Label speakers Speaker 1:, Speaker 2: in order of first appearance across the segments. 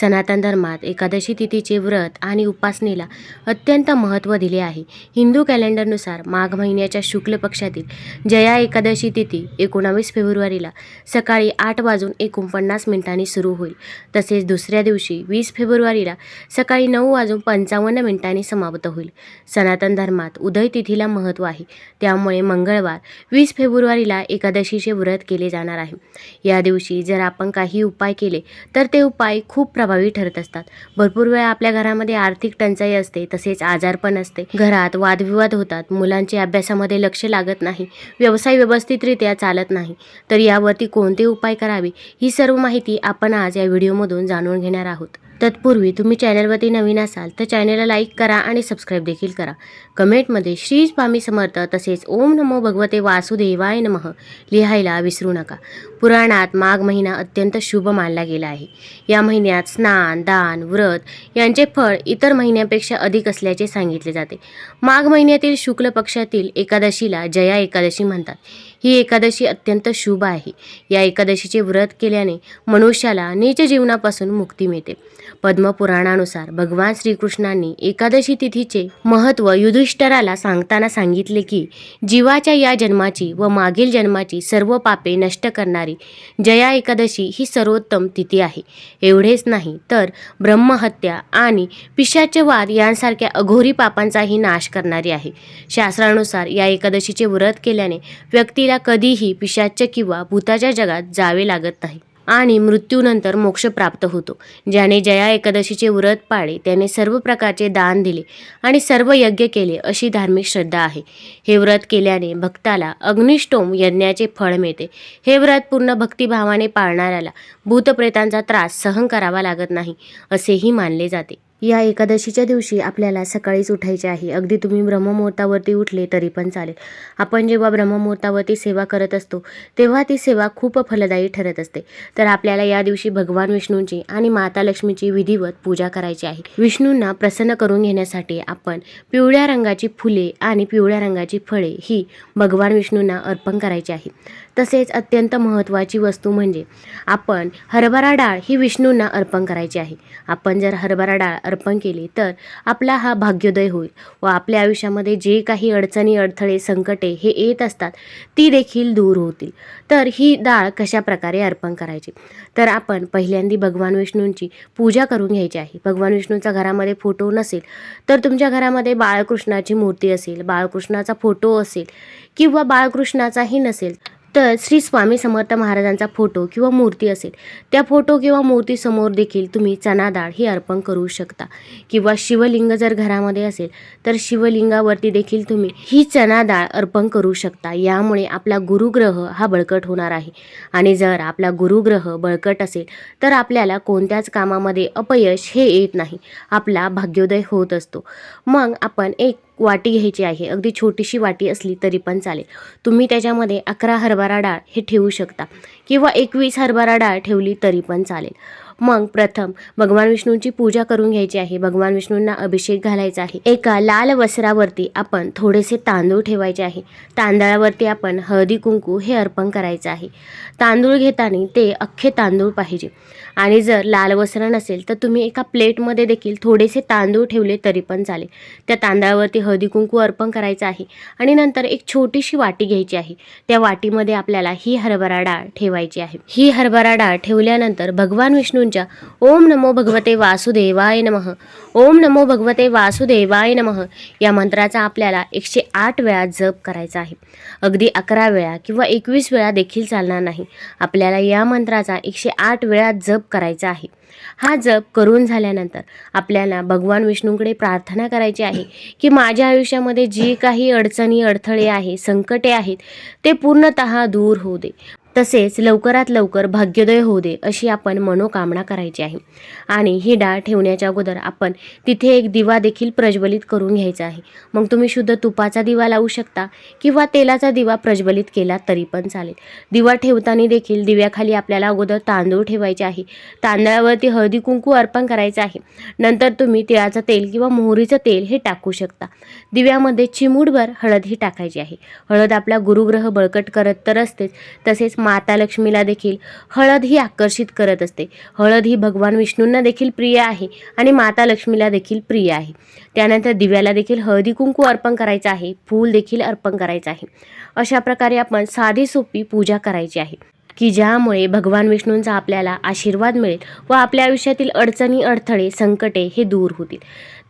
Speaker 1: सनातन धर्मात एकादशी तिथीचे व्रत आणि उपासनेला अत्यंत महत्त्व दिले आहे. हिंदू कॅलेंडरनुसार माघ महिन्याच्या शुक्ल पक्षातील जया एकादशी तिथी एकोणावीस फेब्रुवारीला सकाळी आठ वाजून एकोणपन्नास मिनिटांनी सुरू होईल. तसेच दुसऱ्या दिवशी वीस फेब्रुवारीला सकाळी नऊ वाजून पंचावन्न मिनिटांनी समाप्त होईल. सनातन धर्मात उदय तिथीला महत्त्व आहे. त्यामुळे मंगळवार वीस फेब्रुवारीला एकादशीचे व्रत केले जाणार आहे. या दिवशी जर आपण काही उपाय केले तर ते उपाय खूप प्रभावी ठरत असतात. भरपूर वेळा आपल्या घरामध्ये आर्थिक टंचाई असते तसेच आजारपण असते. घरात वादविवाद होतात मुलांचे अभ्यासामध्ये लक्ष लागत नाही व्यवसाय व्यवस्थितरित्या चालत नाही. तर यावरती कोणते उपाय करावे? ही सर्व माहिती आपण आज या व्हिडिओमधून जाणून घेणार आहोत. तत्पूर्वी तुम्ही चॅनलवरती नवीन असाल तर चॅनलला लाईक करा आणि सबस्क्राईब देखील करा. कमेंटमध्ये श्री स्वामी समर्थ तसेच ओम नमो भगवते वासुदेवाय नमः लिहायला विसरू नका. पुराणात माघ महिना अत्यंत शुभ मानला गेला आहे. या महिन्यात स्नान दान व्रत यांचे फळ इतर महिन्यापेक्षा अधिक असल्याचे सांगितले जाते. माघ महिन्यातील शुक्ल पक्षातील एकादशीला जया एकादशी म्हणतात. ही एकादशी अत्यंत शुभ आहे. या एकादशीचे व्रत केल्याने मनुष्याला नीच जीवनापासून मुक्ती मिळते. पद्मपुराणानुसार भगवान श्रीकृष्णांनी एकादशी तिथीचे महत्त्व युधिष्ठराला सांगताना सांगितले की जीवाच्या या जन्माची व मागील जन्माची सर्व पापे नष्ट करणारी जया एकादशी ही सर्वोत्तम तिथी आहे. एवढेच नाही तर ब्रह्महत्या आणि पिशाचवाद यांसारख्या अघोरी पापांचाही नाश करणारी आहे. शास्त्रानुसार या एकादशीचे व्रत केल्याने व्यक्तीला कधीही पिशाच्य किंवा भूताच्या जगात जावे लागत नाही. आणि मृत्यूनंतर मोक्ष प्राप्त होतो. ज्याने जया एकादशीचे व्रत पाळे त्याने सर्व प्रकारचे दान दिले आणि सर्व यज्ञ केले अशी धार्मिक श्रद्धा आहे. हे व्रत केल्याने भक्ताला अग्निष्टोम यज्ञाचे फळ मिळते. हे व्रत पूर्ण भक्तिभावाने पाळणाऱ्याला भूतप्रेतांचा त्रास सहन करावा लागत नाही असेही मानले जाते. या एकादशीच्या दिवशी आपल्याला सकाळीच उठायचे आहे. अगदी तुम्ही ब्रह्ममुहूर्तावरती उठले तरी पण चालेल. आपण जेव्हा ब्रह्ममुहूर्तावरती सेवा करत असतो तेव्हा ती सेवा खूप फलदायी ठरत असते. तर आपल्याला या दिवशी भगवान विष्णूंची आणि माता लक्ष्मीची विधिवत पूजा करायची आहे. विष्णूंना प्रसन्न करून घेण्यासाठी आपण पिवळ्या रंगाची फुले आणि पिवळ्या रंगाची फळे ही भगवान विष्णूंना अर्पण करायची आहे. तसेच अत्यंत महत्त्वाची वस्तू म्हणजे आपण हरभरा डाळ ही विष्णूंना अर्पण करायची आहे. आपण जर हरभरा डाळ अर्पण केली तर आपला हा भाग्योदय होईल व आपल्या आयुष्यामध्ये जे काही अडचणी अडथळे संकटे हे येत असतात ती देखील दूर होतील. तर ही डाळ कशा प्रकारे अर्पण करायची? तर आपण पहिल्यांदी भगवान विष्णूंची पूजा करून घ्यायची आहे. भगवान विष्णूचा घरामध्ये फोटो नसेल तर तुमच्या घरामध्ये बाळकृष्णाची मूर्ती असेल बाळकृष्णाचा फोटो असेल किंवा बाळकृष्णाचाही नसेल तर श्री स्वामी समर्थ महाराजांचा फोटो किंवा मूर्ती असेल त्या फोटो किंवा मूर्तीसमोर देखील तुम्ही चना डाळ ही अर्पण करू शकता. किंवा शिवलिंग जर घरामध्ये असेल तर शिवलिंगावरती देखील तुम्ही ही चना डाळ अर्पण करू शकता. यामुळे आपला गुरुग्रह हा बळकट होणार आहे. आणि जर आपला गुरुग्रह बळकट असेल तर आपल्याला कोणत्याच कामामध्ये अपयश हे येत नाही. आपला भाग्योदय होत असतो. मग आपण एक वाटी घ्यायची आहे. अगदी छोटीशी वाटी असली तरी पण चालेल. तुम्ही त्याच्यामध्ये अकरा हरभरा डाळ हे ठेवू शकता. किंवा एकवीस हरभरा डाळ ठेवली तरी पण चालेल. मग प्रथम भगवान विष्णूंची पूजा करून घ्यायची आहे. भगवान विष्णूंना अभिषेक घालायचा आहे. एका लाल वस्त्रावरती आपण थोडेसे तांदूळ ठेवायचे आहे. तांदळावरती आपण हळदी कुंकू हे अर्पण करायचं आहे. तांदूळ घेताना ते अख्खे तांदूळ पाहिजे. आणि जर लाल वस्त्र नसेल तर तुम्ही एका प्लेटमध्ये देखील थोडेसे तांदूळ ठेवले तरी पण चालेल. त्या तांदळावरती हळदी कुंकू अर्पण करायचं आहे आणि नंतर एक छोटीशी वाटी घ्यायची आहे. त्या वाटीमध्ये आपल्याला ही हरभरा डाळ ठेवायची आहे. ही हरभरा डाळ ठेवल्यानंतर भगवान विष्णूंच्या ओम नमो भगवते वासुदेवाय नमः. ओम नमो भगवते वासुदेवाय नमः. या मंत्राचा आपल्याला एकशे आठ वेळा जप करायचा आहे. अगदी अकरा वेळा किंवा एकवीस वेळा देखील चालणार नाही. आपल्याला या मंत्राचा एकशे आठ वेळा जप करायचा आहे. हा जप करून झाल्यानंतर आपल्याला भगवान विष्णूंकडे प्रार्थना करायची आहे की माझ्या आयुष्यामध्ये जी काही अडचणी अडथळे आहे संकटे आहेत ते पूर्णतः दूर होऊ दे. तसेच लवकरात लवकर भाग्योदय होऊ दे अशी आपण मनोकामना करायची आहे. आणि ही डाळ ठेवण्याच्या अगोदर आपण तिथे एक दिवा देखील प्रज्वलित करून घ्यायचा आहे. मग तुम्ही शुद्ध तुपाचा दिवा लावू शकता किंवा तेलाचा दिवा प्रज्वलित केला तरी पण चालेल. दिवा ठेवताना देखील दिव्याखाली आपल्याला अगोदर तांदूळ ठेवायचे आहे. तांदळावरती हळदी कुंकू अर्पण करायचं आहे. नंतर तुम्ही तिळाचं तेल किंवा मोहरीचं तेल हे टाकू शकता. दिव्यामध्ये चिमूटभर हळद ही टाकायची आहे. हळद आपला गुरुग्रह बळकट करत तर असतेच. तसेच माता लक्ष्मीला देखील हळद ही आकर्षित करत असते. हळद ही भगवान विष्णूंना देखील प्रिय आहे आणि माता लक्ष्मीला देखील प्रिय आहे. त्यानंतर दिव्याला देखील हळदी कुंकू अर्पण करायचं आहे. फूल देखील अर्पण करायचं आहे. अशा प्रकारे आपण साधी सोपी पूजा करायची आहे. की ज्यामुळे भगवान विष्णूंचा आपल्याला आशीर्वाद मिळेल व आपल्या आयुष्यातील अडचणी अडथळे संकटे हे दूर होतील.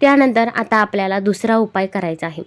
Speaker 1: त्यानंतर आता आपल्याला दुसरा उपाय करायचा आहे.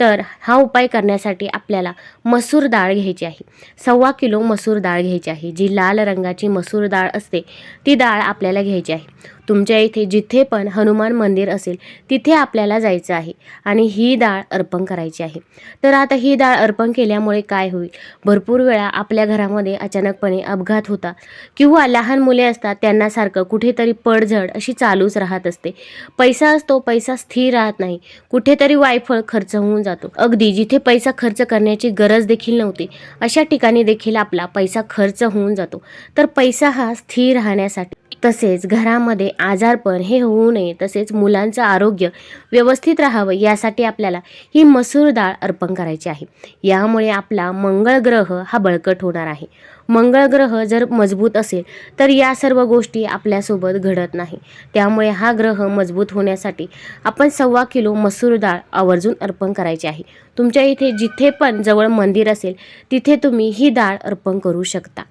Speaker 1: तर हा उपाय करण्यासाठी आपल्याला मसूर डाळ घ्यायची आहे. सव्वा किलो मसूर डाळ घ्यायची आहे. जी लाल रंगाची मसूर डाळ असते ती डाळ आपल्याला घ्यायची आहे. तुमच्या इथे जिथे पण हनुमान मंदिर असेल तिथे आपल्याला जायचं आहे आणि ही डाळ अर्पण करायची आहे. तर आता ही डाळ अर्पण केल्यामुळे काय होईल? भरपूर वेळा आपल्या घरामध्ये अचानकपणे अपघात होता किंवा लहान मुले असतात त्यांना सारखं कुठेतरी पडझड अशी चालूच राहत असते. पैसा असतो पैसा स्थिर राहत नाही. कुठेतरी वायफळ खर्च होऊन जातो. अगदी जिथे पैसा खर्च करण्याची गरज देखील नव्हती अशा ठिकाणी देखील आपला पैसा खर्च होऊन जातो. तर पैसा हा स्थिर राहण्यासाठी तसेच घरामध्ये आजारपण हे होऊ नये तसेच मुलांचं आरोग्य व्यवस्थित राहावं यासाठी आपल्याला ही मसूर डाळ अर्पण करायची आहे. यामुळे आपला मंगळ ग्रह हा बळकट होणार आहे. मंगळ ग्रह जर मजबूत असेल तर या सर्व गोष्टी आपल्यासोबत घडत नाही. त्यामुळे हा ग्रह मजबूत होण्यासाठी आपण सव्वा किलो मसूर डाळ आवर्जून अर्पण करायची आहे. तुमच्या इथे जिथे पण जवळ मंदिर असेल तिथे तुम्ही ही डाळ अर्पण करू शकता.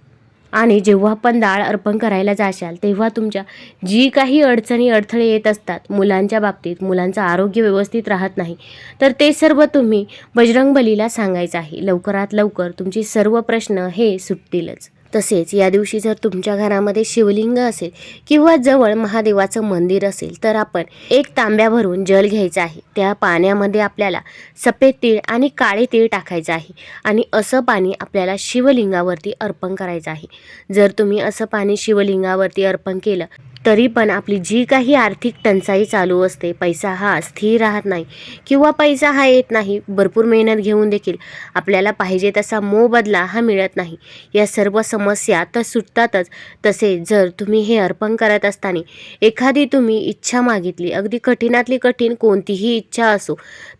Speaker 1: आणि जेव्हा पण डाळ अर्पण करायला जाशाल तेव्हा तुमच्या जी काही अडचणी अडथळे येत असतात मुलांच्या बाबतीत मुलांचं आरोग्य व्यवस्थित राहत नाही तर ते सर्व तुम्ही बजरंगबलीला सांगायचं आहे. लवकरात लवकर तुमची सर्व प्रश्न हे सुटतीलच. तसेच या दिवशी जर तुमच्या घरामध्ये शिवलिंग असेल किंवा जवळ महादेवाचं मंदिर असेल तर आपण एक तांब्या भरून जल घ्यायचं आहे. त्या पाण्यामध्ये आपल्याला सफेद तीळ आणि काळे तीळ टाकायचं आहे आणि असं पाणी आपल्याला शिवलिंगावरती अर्पण करायचं आहे. जर तुम्ही असं पाणी शिवलिंगावरती अर्पण केलं तरी पण आपली जी काही आर्थिक टंचाई चालू असते पैसा हा स्थिर राहत नाही किंवा पैसा हा येत नाही भरपूर मेहनत घेऊन देखील आपल्याला पाहिजे तसा मोबदला हा मिळत नाही. या सर्व समस्या तर सुटतातच. तसे जर तुम्ही हे अर्पण करत असताना एखादी तुम्ही इच्छा मागितली अगदी कठीणातली कठीण कोणतीही इच्छा असो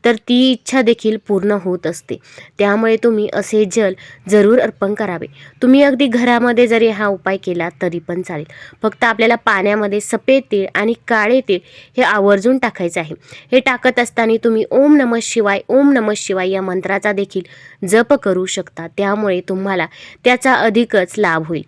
Speaker 1: तर ती इच्छा देखील पूर्ण होत असते. त्यामुळे तुम्ही असे जल जरूर अर्पण करावे. तुम्ही अगदी घरामध्ये जरी हा उपाय केला तरी पण चालेल. फक्त आपल्याला पाण्या पाण्यामध्ये सफेद तीळ आणि काळे तीळ हे आवर्जून टाकायचं आहे. हे टाकत असताना तुम्ही ओम नम शिवाय ओम नम शिवाय या मंत्राचा देखील जप करू शकता. त्यामुळे तुम्हाला त्याचा अधिकच लाभ होईल.